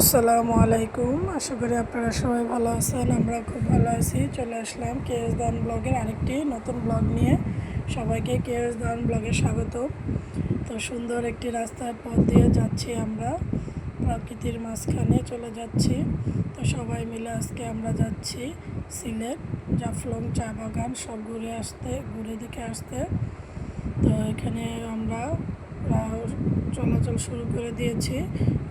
আসসালামু আলাইকুম। আশা করি আপনারা সবাই ভালো আছেন আমরা খুব ভালো আছি। চলে আসলাম কে এস দান ব্লগের আরেকটি নতুন ব্লগ নিয়ে। সবাইকে কে এস দান ব্লগে স্বাগত। তো সুন্দর একটি রাস্তার পথ দিয়ে যাচ্ছি আমরা। প্রকৃতির মাঝখানে চলে যাচ্ছি। তো সবাই মিলে আজকে আমরা যাচ্ছি সিলেট, জাফলং চা বাগান, সব ঘুরে আসতে, ঘুরে দেখে আসতে। তো এখানে আমরা চলাচল শুরু করে দিয়েছে।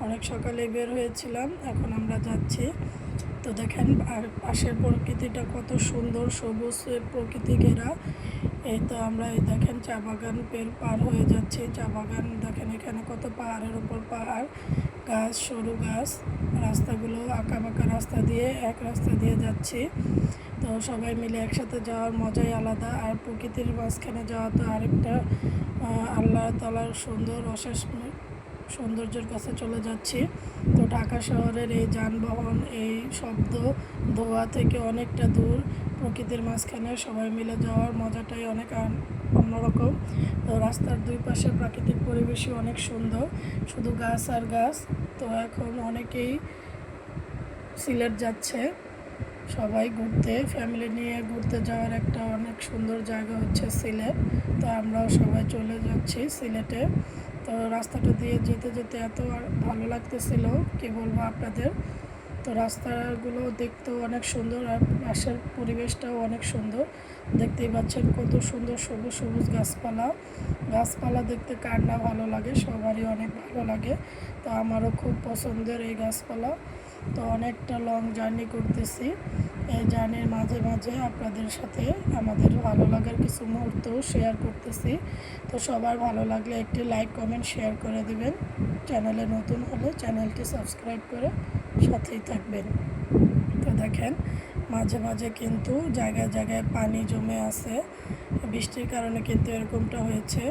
অনেক সকালে বের হয়েছিলাম, এখন আমরা যাচ্ছি। তো দেখেন, আর পাশের প্রকৃতিটা কত সুন্দর, সবুজ প্রকৃতি ঘেরা। এই তো আমরা এই দেখেন চা বাগান পের পার হয়ে যাচ্ছে। চা বাগান দেখেন এখানে কত পাহাড়ের উপর পাহাড়। গাছ, সরু গাছ, রাস্তাগুলো আঁকা বাঁকা রাস্তা দিয়ে, এক রাস্তা দিয়ে যাচ্ছি। তো সবাই মিলে একসাথে যাওয়ার মজাই আলাদা। আর প্রকৃতির মাঝখানে যাওয়া তো আরেকটা আল্লাহ তালার সুন্দর, অশেষ সৌন্দর্যের কাছে চলে যাচ্ছি। ঢাকা শহরের এই যানবাহন, এই শব্দ ধোয়া থেকে অনেকটা দূর। প্রকৃতির মাঝখানে সবাই মিলে যাওয়ার মজাটাই অনেক অন্যরকম। তো রাস্তার দুই পাশে প্রাকৃতিক পরিবেশই অনেক সুন্দর, শুধু গাছ আর গাছ। তো এখন অনেকেই সিলেট যাচ্ছে। সবাই ঘুরতে, ফ্যামিলি নিয়ে ঘুরতে যাওয়ার একটা অনেক সুন্দর জায়গা হচ্ছে সিলেট। তো আমরাও সবাই চলে যাচ্ছি সিলেটে। তো রাস্তাটা দিয়ে যেতে যেতে এত ভালো লাগতেছিল, কি বলব আপনাদের? তো রাস্তাগুলো দেখতেও অনেক সুন্দর আর পাশের পরিবেশটাও অনেক সুন্দর। দেখতেই পাচ্ছেন কত সুন্দর সবুজ সবুজ গাছপালা। গাছপালা দেখতে কার না ভালো লাগে, সবারই অনেক ভালো লাগে। তো আমারও খুব পছন্দের এই গাছপালা। তো অনেকটা লং জার্নি করতেছি। এই জার্নির মাঝে মাঝে আপনাদের সাথে আমাদের ভালো লাগার কিছু মুহূর্তও শেয়ার করতেছি। তো সবার ভালো লাগলে একটি লাইক কমেন্ট শেয়ার করে দিবেন। চ্যানেলে নতুন হলে চ্যানেলটি সাবস্ক্রাইব করে সাথেই থাকবেন। তো দেখেন, মাঝে মাঝে কিন্তু জায়গায় জায়গায় পানি জমে আছে। বৃষ্টির কারণে কিন্তু এরকমটা হয়েছে।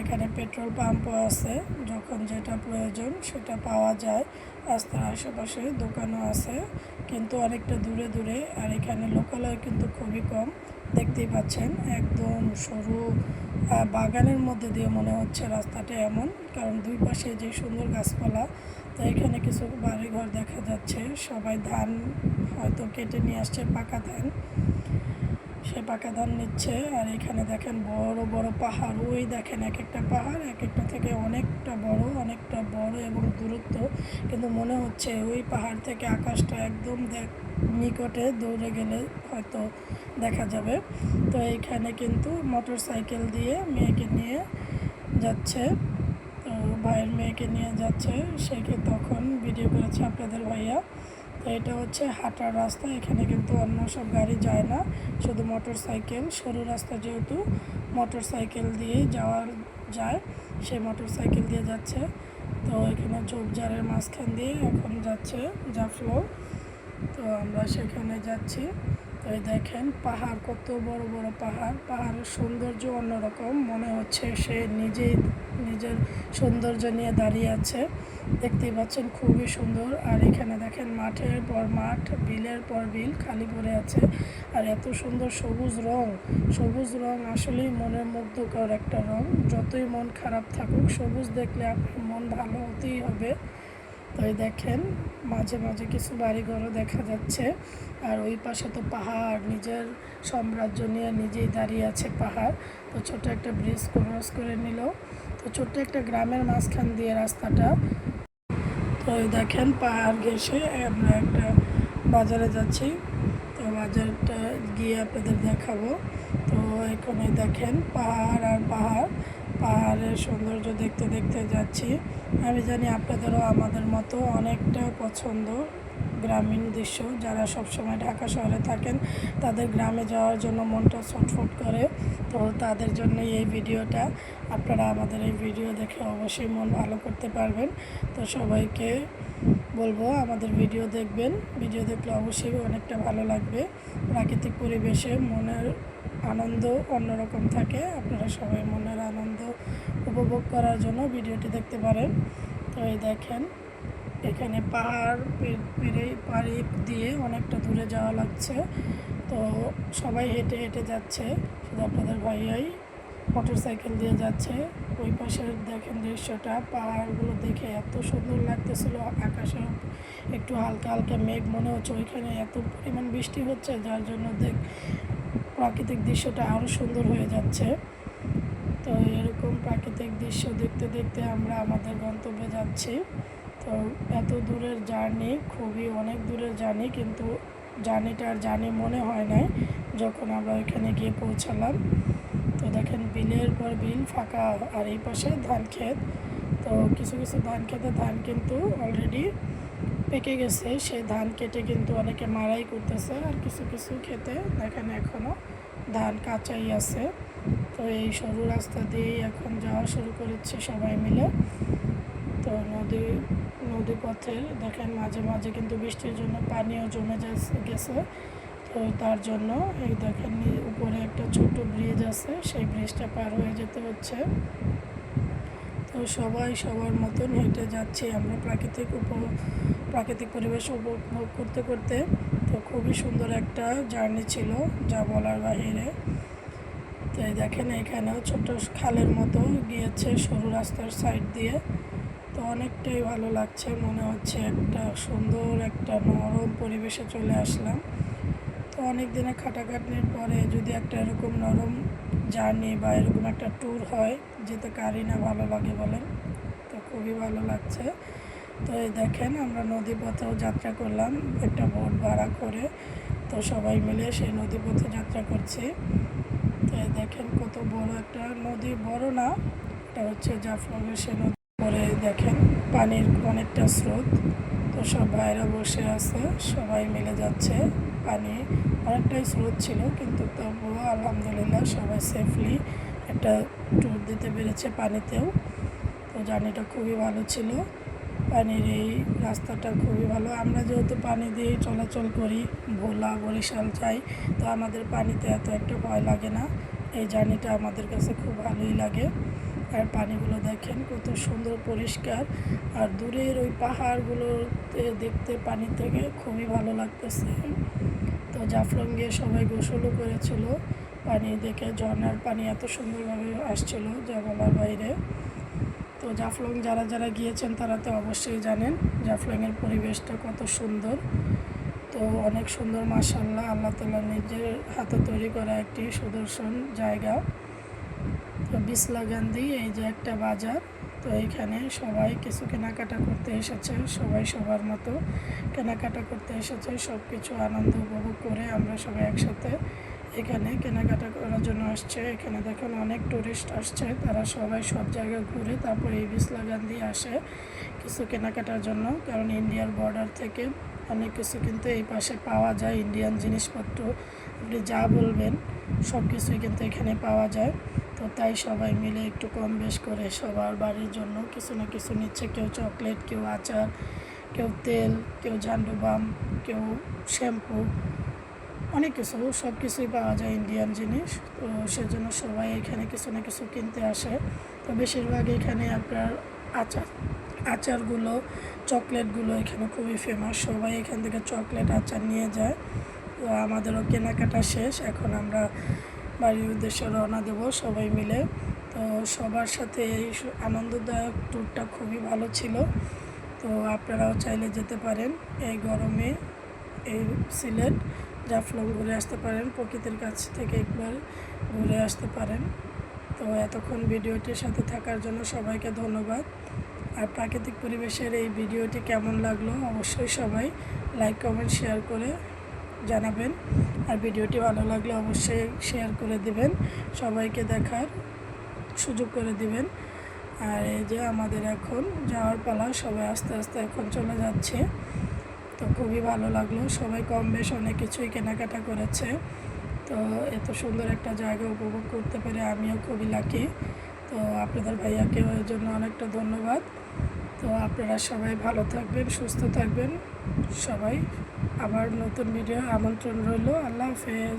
এখানে পেট্রোল পাম্পও আছে, যখন যেটা প্রয়োজন সেটা পাওয়া যায়। রাস্তার আশেপাশে দোকানও আছে, কিন্তু অনেকটা দূরে দূরে, আর এখানে লোকালয় কিন্তু খুবই কম। দেখতেই পাচ্ছেন, একদম সরু বাগানের মধ্যে দিয়ে মনে হচ্ছে রাস্তাটা এমন, কারণ দুই পাশে যে সুন্দর গাছপালা, তো এখানে কিছু বাড়িঘর দেখা যাচ্ছে। সবাই ধান হয়তো কেটে নিয়ে আসছে, পাকা ধান। সে পাকা ধান নিচ্ছে। আর এখানে দেখেন বড় বড় পাহাড়। ওই দেখেন এক একটা পাহাড় এক একটা থেকে অনেকটা বড় অনেকটা বড় এবং দূরত্ব। কিন্তু মনে হচ্ছে ওই পাহাড় থেকে আকাশটা একদম দেখ, নিকটে দৌড়ে গেলে হয়তো দেখা যাবে। তো এইখানে কিন্তু মোটর সাইকেল দিয়ে মেয়েকে নিয়ে যাচ্ছে। তো ভাইয়ের মেয়েকে নিয়ে যাচ্ছে। সেকে তখন ভিডিও করেছে আপনাদের ভাইয়া? এটা হচ্ছে হাঁটার রাস্তা। এখানে কিন্তু অন্য সব গাড়ি যায় না, শুধু মোটর সাইকেল সরু রাস্তা যেহেতু মোটর সাইকেল দিয়ে যাওয়া যায়, সে মোটর সাইকেল দিয়ে যাচ্ছে। তো এখানে ঝোপঝাড়ের মাঝখান দিয়ে এখন যাচ্ছে জাফলো তো আমরা সেখানে যাচ্ছি। তো দেখেন, পাহাড় কত বড় বড় পাহাড়। পাহাড়ের সৌন্দর্য অন্যরকম। মনে হচ্ছে সে নিজেই নিজের সৌন্দর্য নিয়ে দাঁড়িয়ে আছে। দেখতেই পাচ্ছেন, খুবই সুন্দর। আর এখানে দেখেন মাঠের পর মাঠ, বিলের পর বিল খালি পড়ে আছে। আর এত সুন্দর সবুজ রং। সবুজ রং আসলেই মনের মুগ্ধকর একটা রং। যতই মন খারাপ থাকুক, সবুজ দেখলে আপনার মন ভালো হতেই হবে। তো দেখেন, মাঝে মাঝে কিছু বাড়িঘরও দেখা যাচ্ছে। আর ওই পাশে তো পাহাড়, নিজের সাম্রাজ্য নিয়ে নিজেই দাঁড়িয়ে আছে পাহাড়। তো ছোট একটা ব্রিজ ক্রস করে নিল। তো ছোট্ট একটা গ্রামের মাঝখান দিয়ে রাস্তাটা। তো দেখেন, পাহাড় ঘেসে আমরা একটা বাজারে যাচ্ছি। তো বাজারটা গিয়ে আপনাদের দেখাবো। তো এখানে দেখেন, পাহাড় আর পাহাড়। পাহাড়ের সৌন্দর্য দেখতে দেখতে যাচ্ছি। আমি জানি আপনাদেরও আমাদের মতো অনেকটা পছন্দ। গ্রামীণ দৃশ্য। যারা সবসময় ঢাকা শহরে থাকেন, তাদের গ্রামে যাওয়ার জন্য মনটা ছটফট করে। তো তাদের জন্য এই ভিডিওটা। আপনারা আমাদের এই ভিডিও দেখে অবশ্যই মন ভালো করতে পারবেন। তো সবাইকে বলব, আমাদের ভিডিও দেখবেন। ভিডিও দেখলে অবশ্যই অনেকটা ভালো লাগবে। প্রাকৃতিক পরিবেশে মনের আনন্দ অন্যরকম থাকে। আপনারা সবাই মনের আনন্দ উপভোগ করার জন্য ভিডিওটি দেখতে পারেন। তো এই দেখেন। এখানে পাহাড় পেরে, পাড়ি দিয়ে অনেকটা দূরে যাওয়া লাগছে। তো সবাই হেঁটে হেঁটে যাচ্ছে। শুধু আপনাদের ভাইয়াই মোটর সাইকেল দিয়ে যাচ্ছে। ওই পাশের দেখেন দৃশ্যটা, পাহাড়গুলো দেখে এত সুন্দর লাগতেছিল। আকাশে একটু হালকা হালকা মেঘ মনে হচ্ছে ওইখানে। এত পরিমাণ বৃষ্টি হচ্ছে, যার জন্য দেখ, প্রাকৃতিক দৃশ্যটা আরও সুন্দর হয়ে যাচ্ছে। তো এরকম প্রাকৃতিক দৃশ্য দেখতে দেখতে আমরা আমাদের গন্তব্যে যাচ্ছি। তো এত দূরের জার্নি, খুবই অনেক দূরের জার্নি, কিন্তু জার্নিটার জার্নি মনে হয় নাই যখন আমরা ওইখানে গিয়ে পৌঁছালাম। তো দেখেন বিলের পর বিল ফাঁকা আর এই পাশে ধান ক্ষেত। তো কিছু কিছু ধান খেতে ধান কিন্তু অলরেডি পেকে গেছে। সেই ধান কেটে কিন্তু অনেকে মারাই করতেছে আর কিছু কিছু খেতে দেখেন এখনও ধান কাঁচাই আছে। তো এই সরু রাস্তা দিয়েই এখন যাওয়া শুরু করেছে সবাই মিলে। তো নদী নদী পথের দেখেন মাঝে মাঝে কিন্তু বৃষ্টির জন্য পানিও জমে গেছে। তো তার জন্য এই দেখেন উপরে একটা ছোট ব্রিজ আছে, সেই ব্রিজটা পার হয়ে যেতে হচ্ছে। তো সবাই সবার মতন হেঁটে যাচ্ছি আমরা প্রাকৃতিক উপ, প্রাকৃতিক পরিবেশ উপভোগ করতে করতে। তো খুবই সুন্দর একটা জার্নি ছিল, যা বলার বাহিরে। তো দেখেন এখানেও ছোট খালের মতো গিয়েছে সরু রাস্তার সাইড দিয়ে। অনেকটাই ভালো লাগছে, মনে হচ্ছে একটা সুন্দর একটা নরম পরিবেশে চলে আসলাম। তো অনেক দিনের খাটাখাটনির পরে যদি একটা এরকম নরম জার্নি বা এরকম একটা ট্যুর হয়, যেতে কারই না ভালো লাগে বলেন, তো খুবই ভালো লাগছে। তো এই দেখেন আমরা নদী পথেও যাত্রা করলাম, একটা বোট ভাড়া করে, তো সবাই মিলে সেই নদী পথে যাত্রা করছি। তো দেখেন কত বড় একটা নদী, বড় না, এটা হচ্ছে জাফলংয়ের সে নদী। পরে দেখেন পানির অনেকটা স্রোত। তো সব ভাইরা বসে আছে, সবাই মিলে যাচ্ছে। পানি অনেকটাই স্রোত ছিল, কিন্তু তবুও আলহামদুলিল্লাহ সবাই সেফলি একটা ট্যুর দিতে পেরেছে পানিতেও। তো জার্নিটা খুবই ভালো ছিল। পানির এই রাস্তাটা খুবই ভালো। আমরা যেহেতু পানি দিয়েই চলাচল করি, ভোলা, বরিশাল যাই, তো আমাদের পানিতে এত একটা ভয় লাগে না। এই জার্নিটা আমাদের কাছে খুব ভালোই লাগে। আর পানিগুলো দেখেন কত সুন্দর পরিষ্কার। আর দূরের ওই পাহাড়গুলোতে দেখতে পানি থেকে খুবই ভালো লাগতেছে। তো জাফলং গিয়ে সবাই গোসলও করেছিল। পানি দেখে ঝর্নার পানি এত সুন্দরভাবে আসছিল বলার বাইরে। তো জাফলং যারা যারা গিয়েছেন তারা তো অবশ্যই জানেন জাফলংয়ের পরিবেশটা কত সুন্দর। তো অনেক সুন্দর মাসাল্লাহ আল্লাহ তালা নিজের হাতে তৈরি করা একটি সুদর্শন জায়গা। তো বিসলা গান্ধী এই যে একটা বাজার, তো এইখানে সবাই কিছু কেনাকাটা করতে এসেছে, সবাই সবার মতো কেনাকাটা করতে এসেছে সব কিছু আনন্দ উপভোগ করে আমরা সবাই একসাথে এখানে কেনাকাটা করার জন্য আসছে। এখানে দেখেন অনেক টুরিস্ট আসছে, তারা সবাই সব জায়গায় ঘুরে তারপরে এই বিসলা গান্ধী আসে কিছু কেনাকাটার জন্য, কারণ ইন্ডিয়ার বর্ডার থেকে অনেক কিছু কিন্তু এই পাশে পাওয়া যায় ইন্ডিয়ান জিনিসপত্র। আপনি যা বলবেন সব কিছুই কিন্তু এখানে পাওয়া যায়। তো তাই সবাই মিলে একটু কম বেশ করে সবার বাড়ির জন্য কিছু না কিছু নিচ্ছে। কেউ চকলেট কেউ আচার, কেউ তেল, কেউ ঝান্ডু বাম, কেউ শ্যাম্পু অনেক কিছু। সব কিছুই পাওয়া যায় ইন্ডিয়ান জিনিস। তো সেজন্য সবাই এখানে কিছু না কিছু কিনতে আসে। তো বেশিরভাগ এখানে আপনার আচার, আচারগুলো চকলেটগুলো এখানে খুবই ফেমাস সবাই এখান থেকে চকলেট আচার নিয়ে যায়। তো আমাদেরও কেনাকাটা শেষ। এখন আমরা বাড়ির উদ্দেশ্যে রওনা দেবো সবাই মিলে। তো সবার সাথে এই আনন্দদায়ক ট্যুরটা খুবই ভালো ছিল। তো আপনারাও চাইলে যেতে পারেন এই গরমে এই সিলেট, জাফলং ঘুরে আসতে পারেন, প্রকৃতির কাছ থেকে একবার ঘুরে আসতে পারেন। তো এতক্ষণ ভিডিওটির সাথে থাকার জন্য সবাইকে ধন্যবাদ। আর প্রাকৃতিক পরিবেশের এই ভিডিওটি কেমন লাগল অবশ্যই সবাই লাইক কমেন্ট শেয়ার করে জানাবেন। আর ভিডিওটি ভালো লাগলে অবশ্যই শেয়ার করে দিবেন। সবাইকে দেখার সুযোগ করে দিবেন। আর এই যে আমাদের এখন যাওয়ার পালা, সবাই আস্তে আস্তে এখন চলে যাচ্ছে। তো খুবই ভালো লাগল। সবাই কম বেশ অনেক কিছুই কেনাকাটা করেছে। তো এত সুন্দর একটা জায়গা উপভোগ করতে পেরে আমিও খুবই লাকি তো আপনাদের ভাইয়াকেও এর জন্য অনেকটা ধন্যবাদ। তো আপনারা সবাই ভালো থাকবেন, সুস্থ থাকবেন। সবাই আবার নতুন ভিডিও আমন্ত্রণ রইল। আল্লাহ হাফেজ।